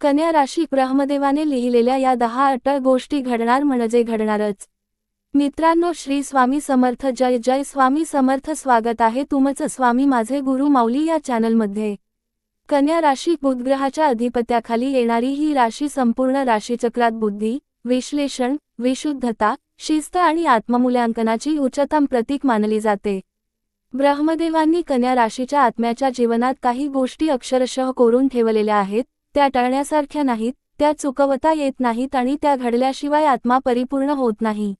कन्या राशी ब्रह्मदेवाने लिहिलेल्या या दहा अटळ गोष्टी घडणार म्हणजे घडणारच. मित्रांनो श्री स्वामी समर्थ जय जय स्वामी समर्थ स्वागत आहे तुमचं स्वामी माझे गुरु माऊली या चॅनलमध्ये. कन्या राशी बुधग्रहाच्या अधिपत्याखाली येणारी ही राशी संपूर्ण राशीचक्रात बुद्धी विश्लेषण विशुद्धता शिस्त आणि आत्ममूल्यांकनाची उच्चतम प्रतीक मानली जाते. ब्रह्मदेवांनी कन्या राशीच्या आत्म्याच्या जीवनात काही गोष्टी अक्षरशः कोरून ठेवलेल्या आहेत त्या टळण्यासारख्या नाहीत त्या चुकवता येत नाहीत आणि त्या घडल्याशिवाय आत्मा परिपूर्ण होत नाही.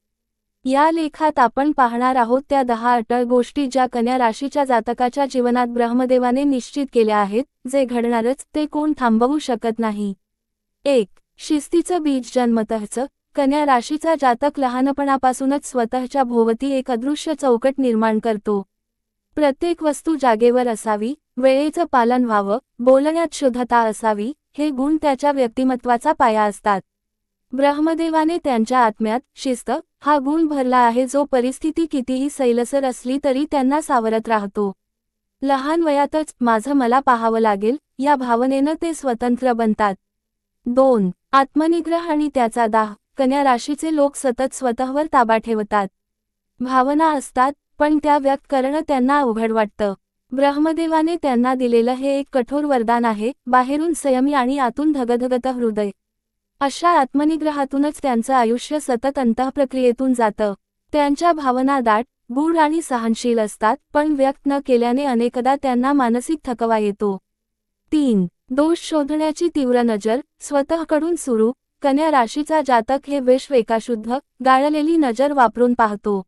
या लेखात आपण पाहणार आहोत त्या दहा अटळ गोष्टी ज्या कन्या राशीच्या जातकाच्या जीवनात ब्रह्मदेवाने निश्चित केल्या आहेत जे घडणारच ते कोण थांबवू शकत नाही. एक शिस्तीचं बीज जन्मतःच कन्या राशीचा जातक लहानपणापासूनच स्वतःच्या भोवती एक अदृश्य चौकट निर्माण करतो. प्रत्येक वस्तू जागेवर असावी वेळेचं पालन व्हावं बोलण्यात शुद्धता असावी हे गुण त्याच्या व्यक्तिमत्वाचा पाया असतात. ब्रह्मदेवाने त्यांच्या आत्म्यात शिस्त हा गुण भरला आहे जो परिस्थिती कितीही सैलसर असली तरी त्यांना सावरत राहतो. लहान वयातच माझं मला पाहावं लागेल या भावनेनं ते स्वतंत्र बनतात. दोन आत्मनिग्रह आणि त्याचा दाह कन्या राशीचे लोक सतत स्वतःवर ताबा ठेवतात. भावना असतात पण त्या व्यक्त करणं त्यांना अवघड वाटतं. ब्रह्मदेवाने त्यांना दिलेलं हे एक कठोर वरदान आहे बाहेरून संयमी आणि आतून धगधगत हृदय. अशा आत्मनिग्रहातूनच त्यांचं आयुष्य सतत अंतःप्रक्रियेतून जातं. त्यांच्या भावना दाट गूढ आणि सहनशील असतात पण व्यक्त न केल्याने अनेकदा त्यांना मानसिक थकवा येतो. तीन दोष शोधण्याची तीव्र नजर स्वतःकडून सुरू कन्या राशीचा जातक हे विश्व एकाशुद्ध गाळलेली नजर वापरून पाहतो.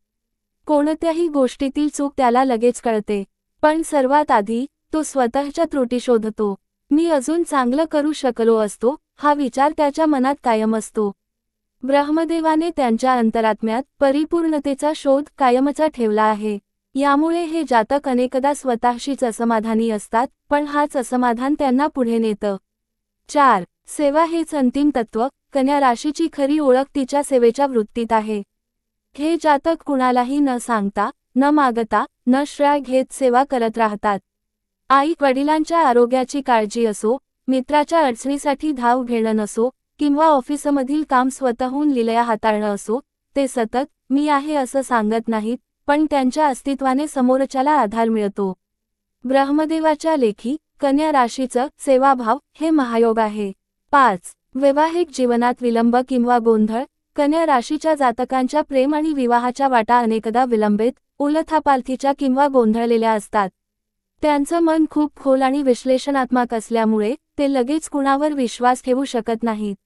कोणत्याही गोष्टीतील चूक त्याला लगेच कळते. पण सर्वात आधी तो स्वतःच्या त्रुटी शोधतो. मी अजून चांगलं करू शकलो असतो हा विचार त्याच्या मनात कायम असतो. ब्रह्मदेवाने त्यांच्या अंतरात्म्यात परिपूर्णतेचा शोध कायमचा ठेवला आहे. यामुळे हे जातक अनेकदा स्वतःशीच असमाधानी असतात पण हाच असमाधान त्यांना पुढे नेतं. चार. सेवा हेच अंतिम तत्व कन्या राशीची खरी ओळख तिच्या सेवेच्या वृत्तीत आहे. हे जातक कुणालाही न सांगता न मागता न श्राय घेत सेवा करत राहतात. आई वडिलांच्या आरोग्याची काळजी असो मित्राच्या अडचणीसाठी धाव घेणं नसो किंवा ऑफिसमधील काम स्वतःहून लिलया हाताळणं असो ते सतत मी आहे असं सांगत नाहीत पण त्यांच्या अस्तित्वाने समोरच्याला आधार मिळतो. ब्रह्मदेवाच्या लेखी कन्या राशीचं सेवाभाव हे महायोग आहे. पाच. वैवाहिक जीवनात विलंब किंवा गोंधळ कन्या राशीच्या जातकांच्या प्रेम आणि विवाहाच्या वाटा अनेकदा विलंबित उलथापालथीच्या किंवा गोंधळलेल्या असतात. त्यांचं मन खूप खोल आणि विश्लेषणात्मक असल्यामुळे ते लगेच कुणावर विश्वास ठेवू शकत नाहीत.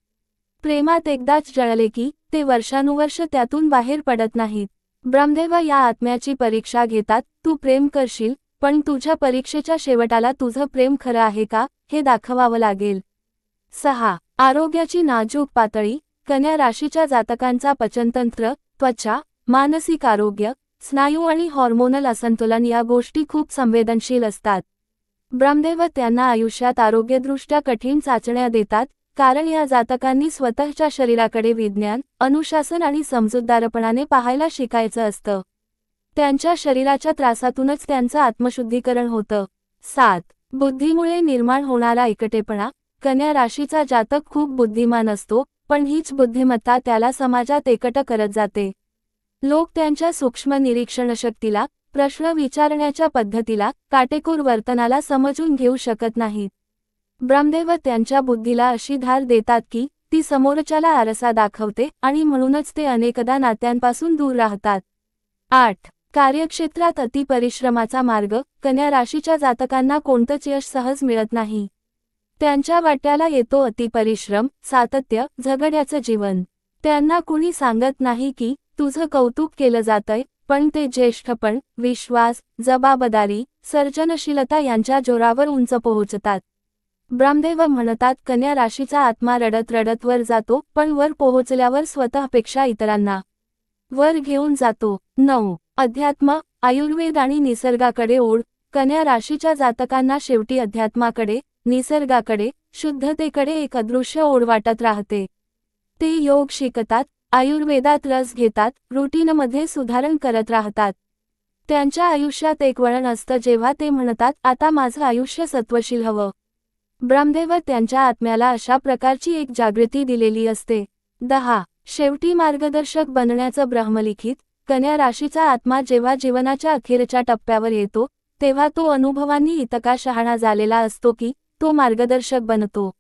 प्रेमात एकदाच जळले की ते वर्षानुवर्ष त्यातून बाहेर पडत नाहीत. ब्रह्मदेव या आत्म्याची परीक्षा घेतात तू प्रेम करशील पण तुझ्या परीक्षेच्या शेवटाला तुझं प्रेम खरं आहे का? हे दाखवावं लागेल. सहा. आरोग्याची नाजूक पातळी कन्या राशीच्या जातकांचा पचनतंत्र त्वचा मानसिक आरोग्य स्नायू आणि हॉर्मोनल असंतुलन या गोष्टी खूप संवेदनशील असतात. ब्रह्मदेव त्यांना आयुष्यात आरोग्यदृष्ट्या कठीण चाचण्या देतात कारण या जातकांनी स्वतःच्या शरीराकडे विज्ञान अनुशासन आणि समजूतदारपणाने पाहायला शिकायचं असतं. त्यांच्या शरीराच्या त्रासातूनच त्यांचं आत्मशुद्धीकरण होतं. सात. बुद्धीमुळे निर्माण होणारा एकटेपणा. कन्या राशीचा जातक खूप बुद्धिमान असतो पण हीच बुद्धिमत्ता त्याला समाजात एकट करत जाते. लोक त्यांच्या सूक्ष्म निरीक्षणशक्तीला प्रश्न विचारण्याच्या पद्धतीला काटेकोर वर्तनाला समजून घेऊ शकत नाहीत. ब्रह्मदेव त्यांच्या बुद्धीला अशी धार देतात की ती समोरच्याला आरसा दाखवते आणि म्हणूनच ते अनेकदा नात्यांपासून दूर राहतात. आठ. कार्यक्षेत्रात अतिपरिश्रमाचा मार्ग कन्या राशीच्या जातकांना कोणतंच यश सहज मिळत नाही. त्यांच्या वाट्याला येतो अतिपरिश्रम सातत्य झगड्याचं जीवन. त्यांना कुणी सांगत नाही की तुझं कौतुक केलं जातंय पण ते ज्येष्ठपण विश्वास जबाबदारी सर्जनशीलता यांच्या जोरावर उंच पोहोचतात. ब्रह्मदेव म्हणतात कन्या राशीचा आत्मा रडत रडत वर जातो पण वर पोहोचल्यावर स्वतःपेक्षा इतरांना. वर घेऊन जातो. नऊ. अध्यात्म आयुर्वेद आणि निसर्गाकडे ओढ. कन्या राशीच्या जातकांना शेवटी अध्यात्माकडे निसर्गाकडे शुद्धतेकडे एक अदृश्य ओढ वाटत राहते. ते योग शिकतात आयुर्वेदात रस घेतात रुटीनमध्ये सुधारण करत राहतात. त्यांच्या आयुष्यात एक वळण असतं जेव्हा ते म्हणतात आता माझं आयुष्य सत्वशील हवं. ब्रह्मदेव त्यांच्या आत्म्याला अशा प्रकारची एक जागृती दिलेली असते. दहा. शेवटी मार्गदर्शक बनण्याचं ब्रह्मलिखित कन्या राशीचा आत्मा जेव्हा जीवनाच्या अखेरच्या टप्प्यावर येतो तेव्हा तो अनुभवांनी इतका शहाणा झालेला असतो की तो मार्गदर्शक बनतो.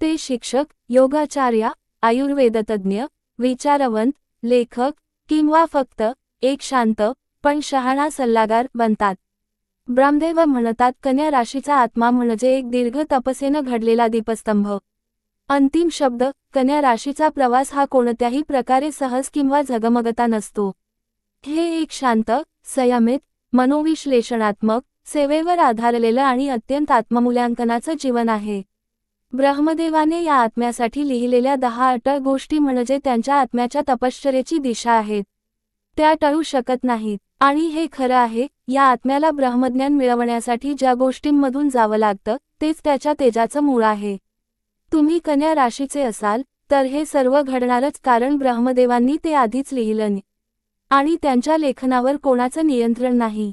ते शिक्षक योगाचार्य आयुर्वेदतज्ञ विचारवंत लेखक किंवा फक्त एक शांत पण शहाणा सल्लागार बनतात. ब्राह्मदेव म्हणतात कन्या राशीचा आत्मा म्हणजे एक दीर्घ तपसेनं घडलेला दीपस्तंभ. अंतिम शब्द कन्या राशीचा प्रवास हा कोणत्याही प्रकारे सहज किंवा झगमगता नसतो. हे एक शांत संयमित मनोविश्लेषणात्मक सेवेवर आधारलेलं आणि अत्यंत आत्ममूल्यांकनाचं जीवन आहे. ब्रह्मदेवाने या आत्म्यासाठी लिहिलेल्या दहा अटळ गोष्टी म्हणजे त्यांच्या आत्म्याच्या तपश्चरेची दिशा आहेत. त्या टळू शकत नाहीत. आणि हे खरं आहे या आत्म्याला ब्रह्मज्ञान मिळवण्यासाठी ज्या गोष्टींमधून जावं लागतं तेच त्याच्या तेजाचं मूळ आहे. तुम्ही कन्या राशीचे असाल तर हे सर्व घडणारच कारण ब्रह्मदेवांनी ते आधीच लिहिलं आणि त्यांच्या लेखनावर कोणाचं नियंत्रण नाही.